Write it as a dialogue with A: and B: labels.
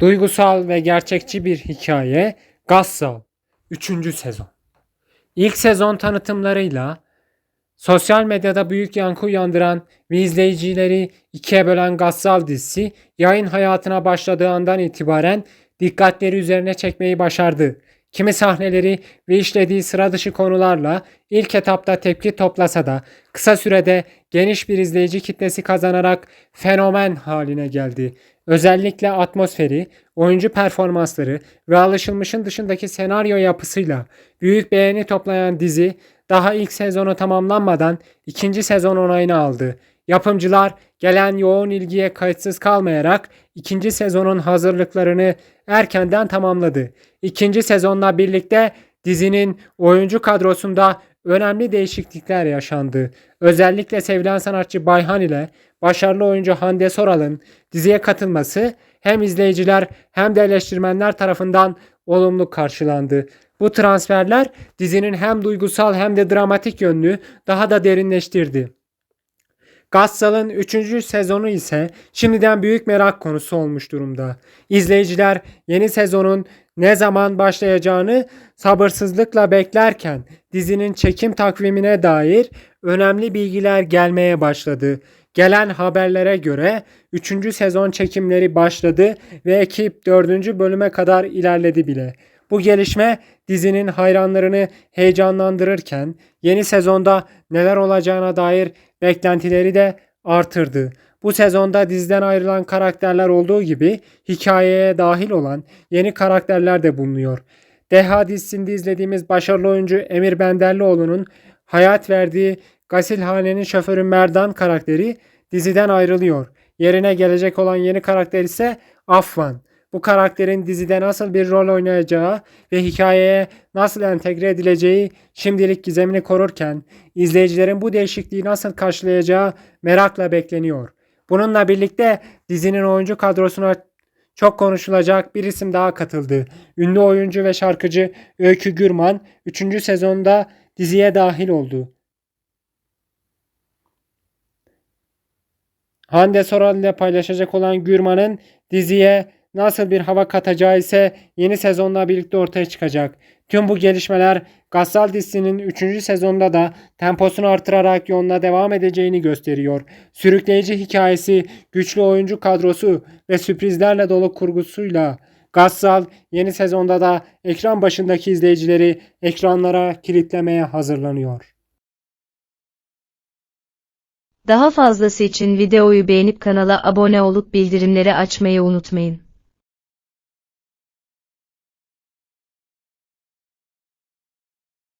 A: Duygusal ve gerçekçi bir hikaye Gassal 3. sezon. İlk sezon tanıtımlarıyla sosyal medyada büyük yankı uyandıran ve izleyicileri ikiye bölen Gassal dizisi yayın hayatına başladığı andan itibaren dikkatleri üzerine çekmeyi başardı. Kimi sahneleri ve işlediği sıra dışı konularla ilk etapta tepki toplasa da kısa sürede geniş bir izleyici kitlesi kazanarak fenomen haline geldi. Özellikle atmosferi, oyuncu performansları ve alışılmışın dışındaki senaryo yapısıyla büyük beğeni toplayan dizi daha ilk sezonu tamamlanmadan ikinci sezon onayını aldı. Yapımcılar gelen yoğun ilgiye kayıtsız kalmayarak ikinci sezonun hazırlıklarını erkenden tamamladı. İkinci sezonla birlikte dizinin oyuncu kadrosunda önemli değişiklikler yaşandı. Özellikle sevilen sanatçı Bayhan ile başarılı oyuncu Hande Soral'ın diziye katılması hem izleyiciler hem de eleştirmenler tarafından olumlu karşılandı. Bu transferler dizinin hem duygusal hem de dramatik yönünü daha da derinleştirdi. Gassal'ın 3. sezonu ise şimdiden büyük merak konusu olmuş durumda. İzleyiciler yeni sezonun ne zaman başlayacağını sabırsızlıkla beklerken dizinin çekim takvimine dair önemli bilgiler gelmeye başladı. Gelen haberlere göre 3. sezon çekimleri başladı ve ekip 4. bölüme kadar ilerledi bile. Bu gelişme dizinin hayranlarını heyecanlandırırken yeni sezonda neler olacağına dair beklentileri de artırdı. Bu sezonda diziden ayrılan karakterler olduğu gibi hikayeye dahil olan yeni karakterler de bulunuyor. Deha dizisinde izlediğimiz başarılı oyuncu Emir Benderlioğlu'nun hayat verdiği Gasilhane'nin şoförü Merdan karakteri diziden ayrılıyor. Yerine gelecek olan yeni karakter ise Afvan. Bu karakterin dizide nasıl bir rol oynayacağı ve hikayeye nasıl entegre edileceği şimdilik gizemini korurken izleyicilerin bu değişikliği nasıl karşılayacağı merakla bekleniyor. Bununla birlikte dizinin oyuncu kadrosuna çok konuşulacak bir isim daha katıldı. Ünlü oyuncu ve şarkıcı Öykü Gürman 3. sezonda diziye dahil oldu. Hande Soral ile paylaşacak olan Gürman'ın diziye nasıl bir hava katacağı ise yeni sezonla birlikte ortaya çıkacak. Tüm bu gelişmeler Gassal dizisinin 3. sezonda da temposunu artırarak yoluna devam edeceğini gösteriyor. Sürükleyici hikayesi, güçlü oyuncu kadrosu ve sürprizlerle dolu kurgusuyla Gassal yeni sezonda da ekran başındaki izleyicileri ekranlara kilitlemeye hazırlanıyor.
B: Daha fazlası için videoyu beğenip kanala abone olup bildirimleri açmayı unutmayın.